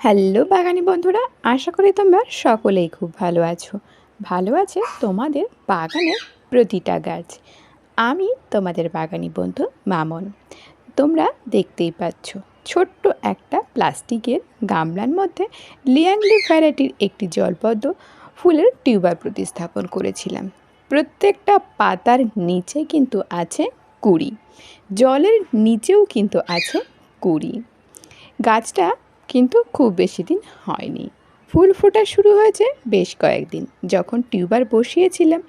Hello বাগানি বন্ধুরা, আশা করি তোমরা সকলেই খুব ভালো আছো। ভালো আছে তোমাদের বাগানের প্রতিটা গাছ। আমি তোমাদের বাগানি বন্ধু মামন। তোমরা দেখতেই পাচ্ছ, ছোট্ট একটা প্লাস্টিকের গামলার মধ্যে লিয়াংলি ভ্যারাইটির একটি জলপদ্ম ফুলের টিউবার প্রতিস্থাপন করেছিলাম। প্রত্যেকটা পাতার নিচে কিন্তু আছে কুড়ি, জলের নিচেও কিন্তু আছে কুড়ি। গাছটা কিন্তু খুব বেশি দিন হয়নি। ফুল ফোটা শুরু হয়েছে বেশ কয়েকদিন। যখন টিউবার বসিয়েছিলাম,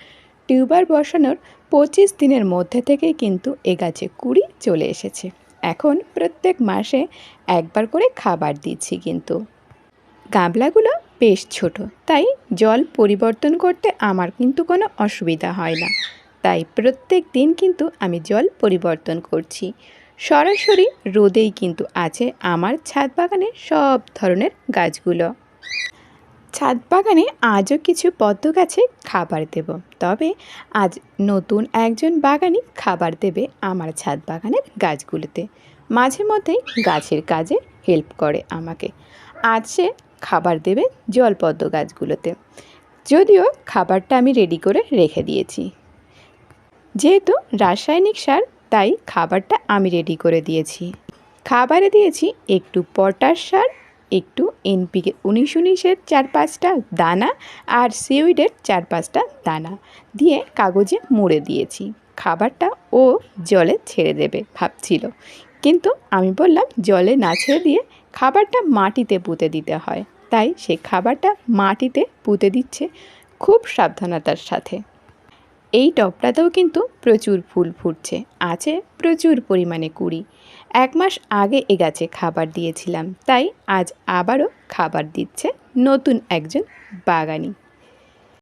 টিউবার বসানোর পঁচিশ দিনের মধ্যে থেকেই কিন্তু এ গাছে কুড়ি চলে এসেছে। এখন প্রত্যেক মাসে একবার করে খাবার দিচ্ছি কিন্তু। গামলাগুলো বেশ ছোট, তাই জল পরিবর্তন করতে আমার কিন্তু কোনো অসুবিধা হয় না। তাই প্রত্যেক দিন কিন্তু আমি জল পরিবর্তন করছি। সরাসরি রোদেই কিন্তু আছে আমার ছাদ বাগানে সব ধরনের গাছগুলো। ছাদ বাগানে আজও কিছু পদ্ম গাছে খাবার দেব। তবে আজ নতুন একজন বাগানি খাবার দেবে আমার ছাদ বাগানের গাছগুলোতে। মাঝে মধ্যেই গাছের কাজে হেল্প করে আমাকে। আজ সে খাবার দেবে জলপদ্ম গাছগুলোতে। যদিও খাবারটা আমি রেডি করে রেখে দিয়েছি। যেহেতু রাসায়নিক সার তাই খাবারটা আমি রেডি করে দিয়েছি। খাবারে দিয়েছি একটু পটাশ সার, একটু এনপিকে উনিশ উনিশের চার পাঁচটা দানা আর সিউইডের চার পাঁচটা দানা দিয়ে কাগজে মুড়ে দিয়েছি। খাবারটা ও জলে ছেড়ে দেবে ভাবছিল। কিন্তু আমি বললাম, জলে না ছেড়ে দিয়ে খাবারটা মাটিতে পুঁতে দিতে হয়। তাই সে খাবারটা মাটিতে পুঁতে দিচ্ছে খুব সাবধানতার সাথে। এই টবটাতেও কিন্তু প্রচুর ফুল ফুটছে, আছে প্রচুর পরিমাণে কুড়ি। এক মাস আগে এ গাছে খাবার দিয়েছিলাম, তাই আজ আবারও খাবার দিচ্ছে নতুন একজন বাগানি।